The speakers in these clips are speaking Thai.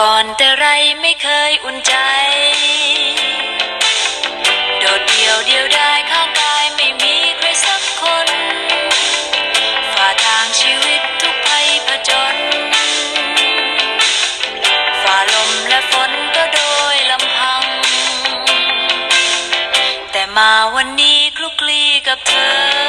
ก่อนแต่ไรไม่เคยอุ่นใจ โดดเดียวเดียวได้ข้างกายไม่มีใครสักคน ฝ่าทางชีวิตทุกภัยผจญ ฝ่าลมและฝนก็โดยลำพัง แต่มาวันนี้คลุกคลีกับเธอ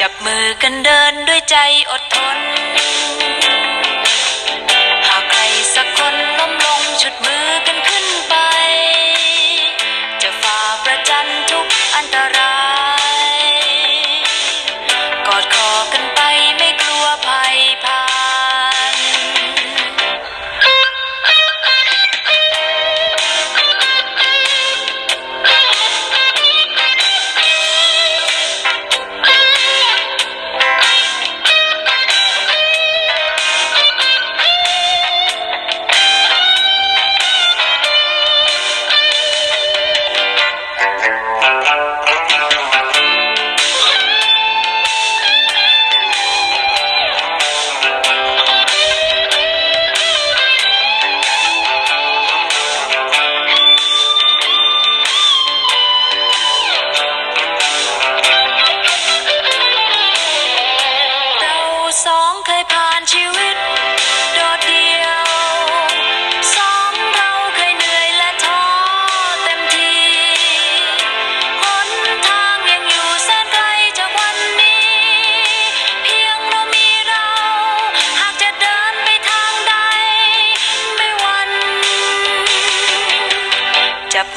จับมือกันเดินด้วยใจอดทน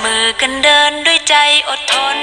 มือกันเดินด้วยใจอดทน